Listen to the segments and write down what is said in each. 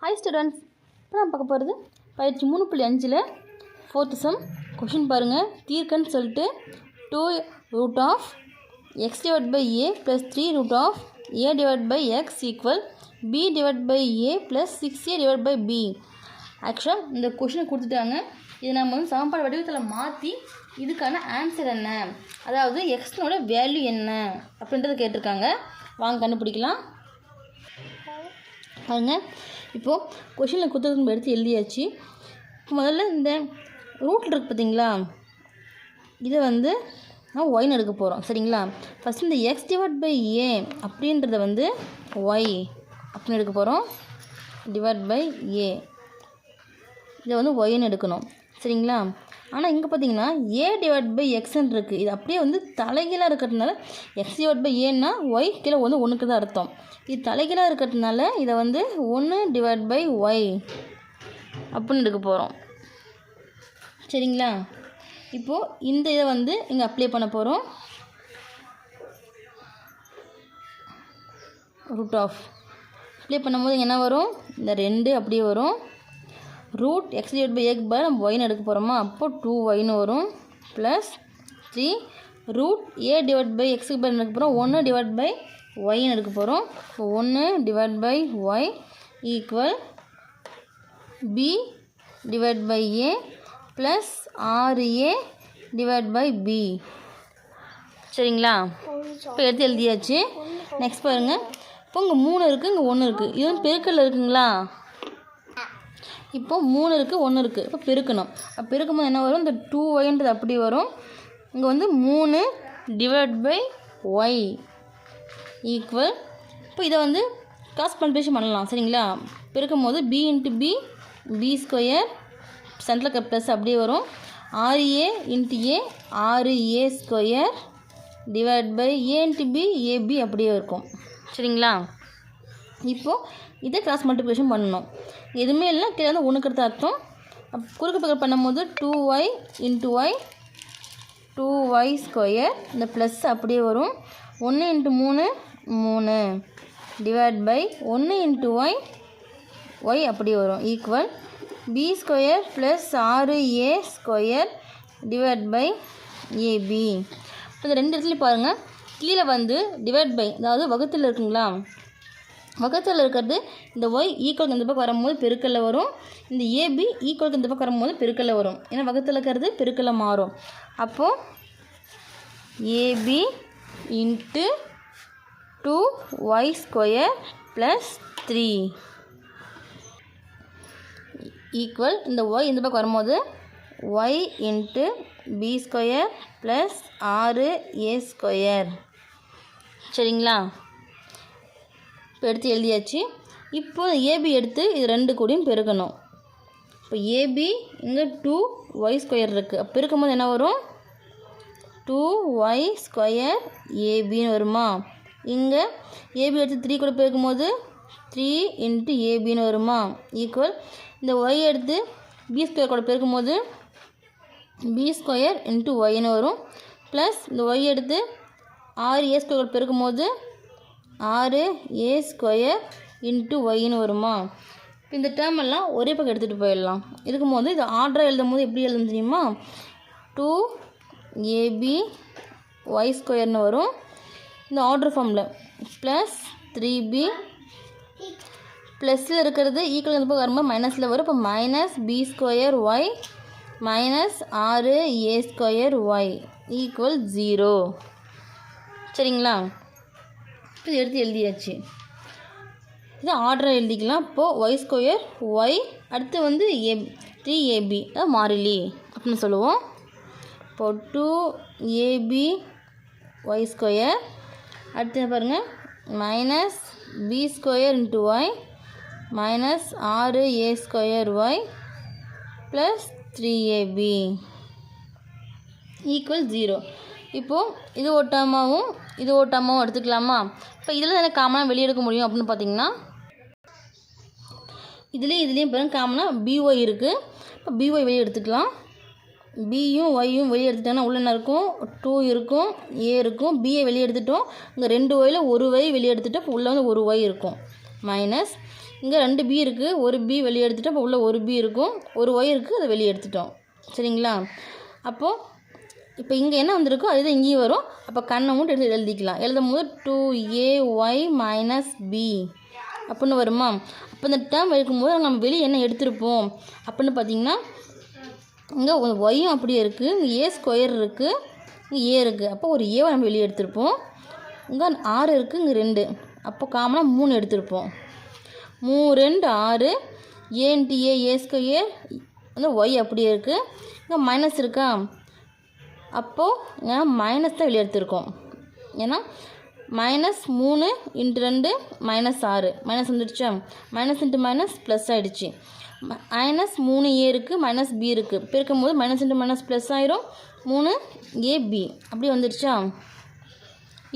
Hi students இப்போ நான் பார்க்க போகிறது பயிற்சி மூணு புள்ளி அஞ்சில் ஃபோர்த்து சம் கொஷின் பாருங்கள் தீர்க்கன்னு சொல்லிட்டு two root of x divide by a plus three root of a divide by x equal b divide by a plus six a divide by b ஆக்சுவலாக இந்த கொஷினை கொடுத்துட்டாங்க. இதை நம்ம வந்து சமன்பாடு வடிவத்தில் மாற்றி இதுக்கான ஆன்சர் என்ன? அதாவது எக்ஸ்னோட வேல்யூ என்ன? அப்படின்றத கேட்டிருக்காங்க. வாங்க கண்டுபிடிக்கலாம். பாருங்க. இப்போது கொஷினில் கொடுத்தது எடுத்து எழுதியாச்சு. முதல்ல இந்த ரூட்டில் இருக்குது பார்த்தீங்களா? இதை வந்து நான் ஒய்னு எடுக்க போகிறோம் சரிங்களா? ஃபஸ்ட் இந்த எக்ஸ் டிவைட் பை ஏ அப்படின்றத வந்து ஒய் அப்படின்னு எடுக்க போகிறோம் டிவைட் பை ஏ இதை வந்து ஒய்னு எடுக்கணும். சரிங்களா? ஆனால் இங்கே பார்த்தீங்கன்னா ஏ டிவைட் பை எக்ஸ்ன்னு இருக்குது இது அப்படியே வந்து தலைகீழாக இருக்கிறதுனால எக்ஸ் டிவைட் பை ஏன்னா ஒய் கீழே வந்து ஒன்றுக்கு தான் அர்த்தம். இது தலைகீழாக இருக்கிறதுனால இதை வந்து ஒன்று டிவைட் பை ஒய் அப்படின்னு எடுக்க போகிறோம். சரிங்களா? இப்போது இந்த இதை வந்து இங்கே அப்ளை பண்ண போகிறோம். ரூட் ஆஃப் அப்ளை பண்ணும்போது என்ன வரும்? இந்த ரெண்டு அப்படியே வரும். Root x divide by x by நம்ம ஒய்னு எடுக்க போகிறோமா? அப்போ டூ ஒய்னு வரும். Plus three root a divide by எக்ஸுக்கு பை எடுக்க போகிறோம். ஒன்று டிவைட் பை ஒய்னு எடுக்க போகிறோம் இப்போ ஒன்று divide by y equal b divide by a plus ஆறு ஏ டிவைட் பை பி சரிங்களா? இப்போ எடுத்து எழுதியாச்சு. நெக்ஸ்ட் பாருங்கள் இப்போ இங்கே மூணு இருக்குது இங்கே ஒன்று இருக்குது இது வந்து பெருக்கல் இருக்குங்களா? இப்போ மூணு இருக்குது ஒன்று இருக்குது இப்போ பெருக்கணும். அப்போ பெருக்கும்போது என்ன வரும்? இந்த டூ ஒய்ன்றது அப்படி வரும். இங்கே வந்து மூணு டிவைட் பை ஒய் ஈக்குவல் இப்போ இதை வந்து காஸ் மல்டிப்ளிகேஷன் பண்ணலாம் சரிங்களா? பெருக்கும் போது b into b b square central cup plus அப்படியே வரும். ஆறு ஏ இன்ட்டு ஏ ஆறு a square divide by a into b a b அப்படியே இருக்கும். சரிங்களா? இப்போது இதை கிராஸ் மல்டிப்ளிகேஷன் பண்ணணும். எதுவுமே இல்லை கீழே வந்து ஒன்றுக்கு அர்த்தம். குறுக்கு பக்கம் பண்ணும்போது two y into y two y square இந்த ப்ளஸ் அப்படியே வரும். ஒன்று இன்ட்டு மூணு மூணு. டிவைட் பை ஒன்று இன்ட்டு ஒய் ஒய் அப்படி வரும். ஈக்குவல் பி ஸ்கொயர் ப்ளஸ் ஆறு a square divide by a b இப்போ இந்த ரெண்டு இடத்துலையும் பாருங்கள் கீழே வந்து டிவைட் பை அதாவது வகுத்தில் இருக்குங்களா? வகுத்தில் இருக்கிறது இந்த ஒய் ஈக்குவல் இந்த பக்கம் வரும்போது பெருக்கல்ல வரும். இந்த ஏபி ஈக்குவல் இந்த பக்கம் வரும்போது பெருக்கல்ல வரும். ஏன்னா வகுத்தில் இருக்கிறது பெருக்கல்ல மாறும். அப்போது a b into two y square plus three. Equal இந்த ஒய் இந்த பக்கம் வரும்போது y into b square plus ஆறு ஏ ஸ்கொயர். சரிங்களா? இப்போ எடுத்து எழுதியாச்சு. இப்போ ஏபி எடுத்து இது ரெண்டு கூடயும் பெருக்கணும். இப்போ ஏபி இங்கே டூ ஒய் ஸ்கொயர் இருக்குது அப்போ பெருக்கும்போது என்ன வரும்? டூ ஒய் ஸ்கொயர் ஏபின்னு வருமா? இங்கே ஏபி எடுத்து த்ரீ கூட பெருக்கும்போது த்ரீ இன்ட்டு ஏபின்னு வருமா? ஈக்குவல் இந்த ஒய் எடுத்து பி ஸ்கொயர் கூட பெருக்கும்போது பி ஸ்கொயர் இன்ட்டு ஒய்னு வரும். ப்ளஸ் இந்த ஒய் எடுத்து ஆறு ஏ ஸ்கொயர் பெருக்கும்போது ஆறு ஏ ஸ்கொயர் இன்ட்டு ஒய்னு வருமா? இப்போ இந்த டேர்ம் எல்லாம் ஒரே பக்கம் எடுத்துகிட்டு போயிடலாம். இருக்கும்போது இது ஆர்டராக எழுதும் போது எப்படி எழுதும் தெரியுமா? டூ ஏபி ஒய் ஸ்கொயர்னு வரும். இந்த ஆர்டர் ஃபார்மில் ப்ளஸ் த்ரீ பி ப்ளஸில் இருக்கிறது ஈக்குவல் இந்த வரும்போது மைனஸில் வரும். இப்போ minus b square y minus ஆறு a square y equal zero சரிங்களா? இப்போ இது எடுத்து எழுதியாச்சு. இது ஆர்டரை எழுதிக்கலாம். இப்போது ஒய் ஸ்கொயர் ஒய் அடுத்து வந்து ஏ த்ரீ ஏபி மாறிலி அப்படின்னு சொல்லுவோம். இப்போ டூ ஏபி ஒய் ஸ்கொயர் அடுத்து பாருங்கள் minus b square into y minus ஆறு a square y plus three a b equal zero இப்போது இது ஓட்டாமாவும் இது ஓட்டாமாவும் எடுத்துக்கலாமா? இப்போ இதில் எனக்கு காமனாக வெளியே எடுக்க முடியும் அப்படின்னு பார்த்தீங்கன்னா இதுலேயும் இதுலேயும் பாருங்கள் காமனாக பிஒய் இருக்குது இப்போ பிஒய் வெளியே எடுத்துக்கலாம். பியும் ஒய்யும் வெளியே எடுத்துட்டோன்னா உள்ள என்ன இருக்கும்? டூ இருக்கும். ஏ இருக்கும். பியை வெளியே எடுத்துட்டோம். இங்கே ரெண்டு ஒயில் ஒரு ஒய் வெளியே எடுத்துட்டோம். இப்போ உள்ளே வந்து ஒரு ஒய் இருக்கும். மைனஸ் இங்கே ரெண்டு பி இருக்குது ஒரு பி வெளியே எடுத்துட்டோம். அப்போ உள்ள ஒரு பி இருக்கும். ஒரு ஒய் இருக்குது அதை வெளியே எடுத்துட்டோம். சரிங்களா? அப்போது இப்போ இங்கே என்ன வந்திருக்கோ அதுதான் இங்கேயும் வரும். அப்போ கண்ணை மட்டும் எடுத்து எழுதிக்கலாம். எழுதும் போது two a y minus b அப்படின்னு வருமா? அப்போ இந்த டேர்ம் எடுக்கும்போது நம்ம வெளியே என்ன எடுத்திருப்போம்? அப்படின்னு பார்த்தீங்கன்னா இங்கே ஒய்யும் அப்படியே இருக்குது இங்கே ஏ ஸ்கொயர் இருக்குது இங்கே ஏ இருக்குது அப்போ ஒரு ஏவை நம்ம வெளியே எடுத்திருப்போம். இங்கே ஆறு இருக்குது இங்கே ரெண்டு. அப்போ காமனாக மூணு எடுத்திருப்போம். மூ ரெண்டு ஆறு. ஏன்ட்டு ஏ ஏ ஸ்கொயர் வந்து ஒய் அப்படியே இருக்குது இங்கே மைனஸ் இருக்கா? அப்போது இங்கே மைனஸ் தான் வெளியே எடுத்திருக்கோம். ஏன்னா மைனஸ் மூணு இன்ட்டு ரெண்டு மைனஸ் ஆறு. மைனஸ் வந்துடுச்சா? மைனஸ் இன்ட்டு மைனஸ் ப்ளஸ் ஆகிடுச்சு மைனஸ் மூணு ஏ இருக்குது மைனஸ் பி இருக்குது பெருக்கும் போது மைனஸ் இன்ட்டு மைனஸ் ப்ளஸ் ஆயிரும். மூணு ஏ பி அப்படி வந்துடுச்சா?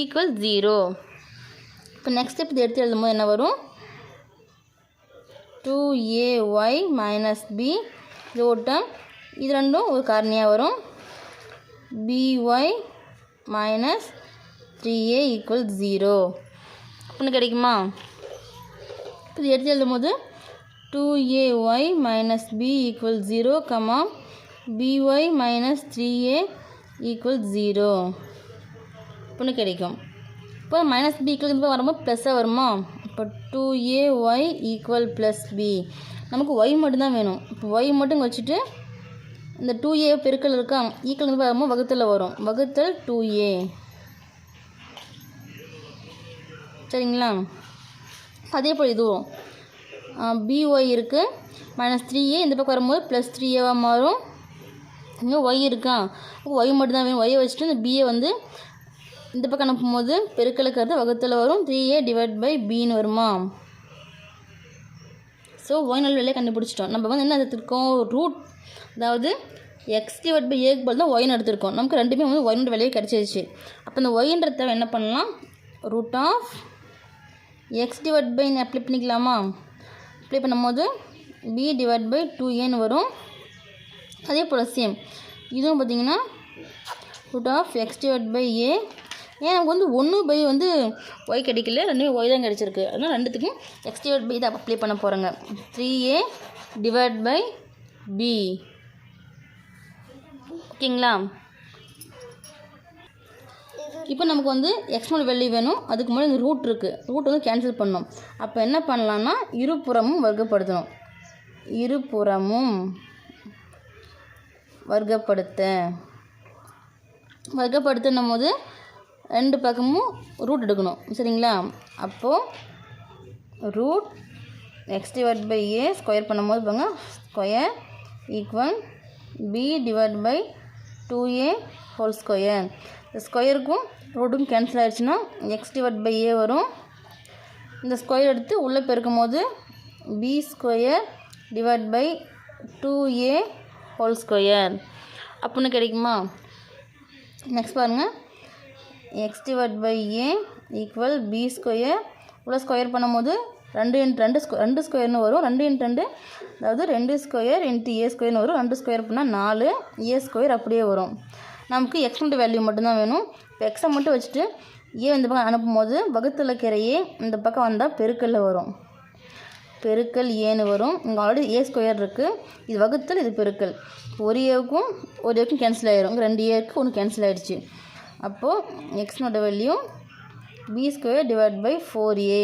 ஈக்குவல் ஜீரோ இப்போ நெக்ஸ்ட் ஸ்டெப் இது எடுத்து எழுதும்போது என்ன வரும்? Two a y minus b இது ஓட்டம். இது ரெண்டும் ஒரு காரணியாக வரும். B y minus three a equal zero அப்படின்னு கிடைக்குமா? இப்போ இது எடுத்து எழுதும் போது two a y minus b equal zero comma b y minus three a equal zero அப்படின்னு கிடைக்கும். இப்போ மைனஸ் பி ஈக்குவல் வரும்போது ப்ளஸ்ஸாக வருமா? இப்போ two a y equal plus b நமக்கு ஒய் மட்டும்தான் வேணும். இப்போ ஒய் மட்டும் வச்சுட்டு இந்த டூ ஏ பெருக்கல் இருக்கா? ஈக்குவல் வந்து வரும்போது வகுத்தில் வரும். வகுத்தல் டூ ஏ சரிங்களா? அதே போல் இதுவும். பிஒய் இருக்குது மைனஸ் த்ரீ ஏ இந்த பக்கம் வரும்போது ப்ளஸ் த்ரீ ஏவாக மாறும். இங்கே ஒய் இருக்கா? ஒய் மட்டும்தான் வேணும். ஒய்யை வச்சுட்டு இந்த பிஏ வந்து இந்த பக்கம் அனுப்பும்போது பெருக்கலுக்கு வகுத்தில் வரும். த்ரீ ஏ டிவைட் பை பின்னு வருமா? ஸோ ஒய் நல்ல வெளியே கண்டுபிடிச்சிட்டோம். நம்ம வந்து என்ன எடுத்துருக்கோம்? ரூட் அதாவது எக்ஸ் டிவைட் பை ஏக்கு பதில் தான் ஒய்னு எடுத்திருக்கோம். நமக்கு ரெண்டுமே வந்து ஒய்னோட விலையே கிடச்சிருச்சு. அப்போ இந்த ஒயின்றத என்ன பண்ணலாம்? ரூட் ஆஃப் எக்ஸ் டிவைட் பைன்னு அப்ளை பண்ணிக்கலாமா? அப்ளை பண்ணும்போது பி டிவைட் பை டூ ஏன்னு வரும். அதே போல் சேம் இதுவும் பார்த்திங்கன்னா root of x divide by a ஏன் நமக்கு வந்து ஒன்று பை வந்து ஒய் கிடைக்கல? ரெண்டுமே ஒய் தான் கிடச்சிருக்கு. அதனால் ரெண்டுத்துக்கும் எக்ஸ் டிவைட் பை இதை அப்ளை பண்ண போகிறோங்க three a divide by b ஓகேங்களா இப்போ நமக்கு வந்து எக்ஸ்மல் வெள்ளி வேணும். அதுக்கு முன்னாடி இந்த ரூட் இருக்குது ரூட் வந்து கேன்சல் பண்ணணும். அப்போ என்ன பண்ணலான்னா இருபுறமும் வர்க்கப்படுத்தணும். இருபுறமும் வர்க்கப்படுத்த வர்க்கப்படுத்தினும் போது ரெண்டு பக்கமும் ரூட் எடுக்கணும். சரிங்களா? அப்போது root X divide by A square பண்ணும்போது பாருங்க square equal B divide by two A whole square இந்த ஸ்கொயருக்கும் ரூட்டும் கேன்சல் ஆயிடுச்சுன்னா எக்ஸ் டிவைட் பை ஏ வரும். இந்த ஸ்கொயர் எடுத்து உள்ளே பெருக்கும் போது b square divide by two a whole square அப்புடின்னு கிடைக்குமா? நெக்ஸ்ட் பாருங்கள் x divide by a equal b square உள்ளே ஸ்கொயர் பண்ணும்போது ரெண்டு இன்ட் ரெண்டு ஸ்கொ ரெண்டு ஸ்கொயர்னு வரும். ரெண்டு இன்ட் ரெண்டு அதாவது ரெண்டு ஸ்கொயர் இன்ட்டு ஏ ஸ்கொயர்னு வரும். ரெண்டு ஸ்கொயர் அப்படின்னா நாலு ஏ ஸ்கொயர் அப்படியே வரும். நமக்கு எக்ஸ்மெண்ட் வேல்யூ மட்டும்தான் வேணும். இப்போ எக்ஸை மட்டும் வச்சுட்டு ஏ இந்த பக்கம் அனுப்பும்போது வகுத்துல கிரையே இந்த பக்கம் வந்தால் பெருக்கல்ல வரும். பெருக்கல் ஏன்னு வரும். இங்கே ஆல்ரெடி ஏ ஸ்கொயர் இருக்குது இது வகுத்தல் இது பெருக்கல். ஒரு ஏவுக்கும் ஒரு ஏவுக்கும் கேன்சல் ஆகிரும் ரெண்டு ஏருக்கு ஒன்று கேன்சல் ஆகிடுச்சு அப்போது எக்ஸ்னோட value b square divide by four a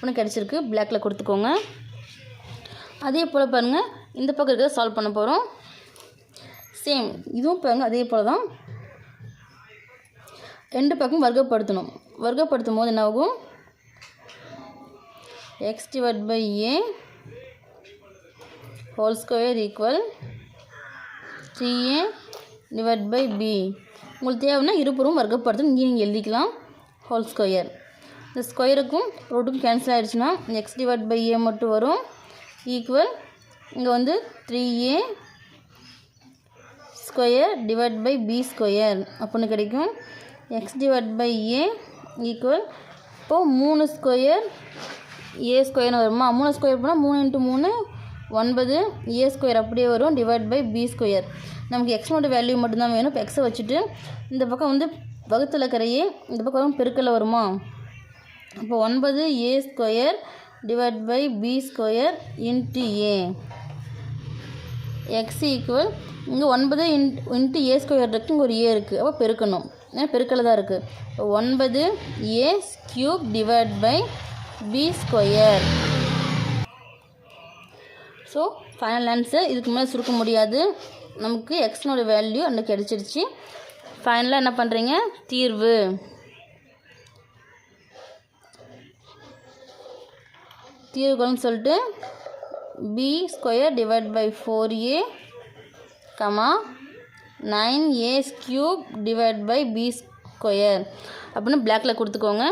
ஒன்று கிடச்சிருக்கு. பிளாக்கில் கொடுத்துக்கோங்க. அதே போல் பாருங்கள் இந்த பக்கம் இருக்கிறத சால்வ் பண்ண போகிறோம் சேம் இதுவும் பாருங்கள் அதே போல் தான் ரெண்டு பக்கம் வர்க்கப்படுத்தணும். வர்க்கப்படுத்தும் போது என்ன ஆகும் x divide by a whole square equal three a divide by b உங்களுக்கு தேவைன்னா இருபுறம் வர்க்கப்படுத்தணும். இங்கே நீங்கள் எழுதிக்கலாம். ஹோல் ஸ்கொயர் இந்த ஸ்கொயருக்கும் ரூட்டும் கேன்சல் ஆகிடுச்சுன்னா எக்ஸ் டிவைட் பை ஏ மட்டும் வரும். ஈக்குவல் இங்கே வந்து three a square divide by b square அப்படின்னு கிடைக்கும். X divide by a equal இப்போது மூணு ஸ்கொயர் ஏ ஸ்கொயர்னு வருமா? மூணு ஸ்கொயர் போனால் மூணு இன்ட்டு மூணு ஒன்பது. ஏ ஸ்கொயர் அப்படியே வரும் டிவைட் பை பி ஸ்கொயர் நமக்கு எக்ஸோட வேல்யூ மட்டும்தான் வேணும். இப்போ எக்ஸை வச்சுட்டு இந்த பக்கம் வந்து வகுத்தில் கரையே இந்த பக்கம் பெருக்கல்ல வருமா? இப்போ ஒன்பது a square divide by b square into a x equal இங்கே ஒன்பது இன் இன்ட்டு ஏ ஸ்கொயர் இருக்குது இங்கே ஒரு ஏ இருக்குது அப்போ பெருக்கணும். ஏன்னா பெருக்கல தான் இருக்குது ஒன்பது a cube divide by b square so final answer இதுக்கு மேலே சுருக்க முடியாது. நமக்கு எக்ஸ்னோட வேல்யூ அன்றைக்கி கிடச்சிருச்சு. ஃபைனலாக என்ன பண்ணுறீங்க தீர்வு. தீர்வுகள்னு சொல்லிட்டு b square divide by four a comma nine a cube divide by b square அப்படின்னு பிளாக்ல கொடுத்துக்கோங்க.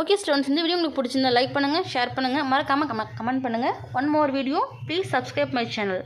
ஓகே ஸ்டூடெண்ட்ஸ் இந்த வீடியோ உங்களுக்கு பிடிச்சிருந்தா லைக் பண்ணுங்கள் ஷேர் பண்ணுங்கள் மறக்காமல் கம கமெண்ட் பண்ணுங்கள் one more video please subscribe my channel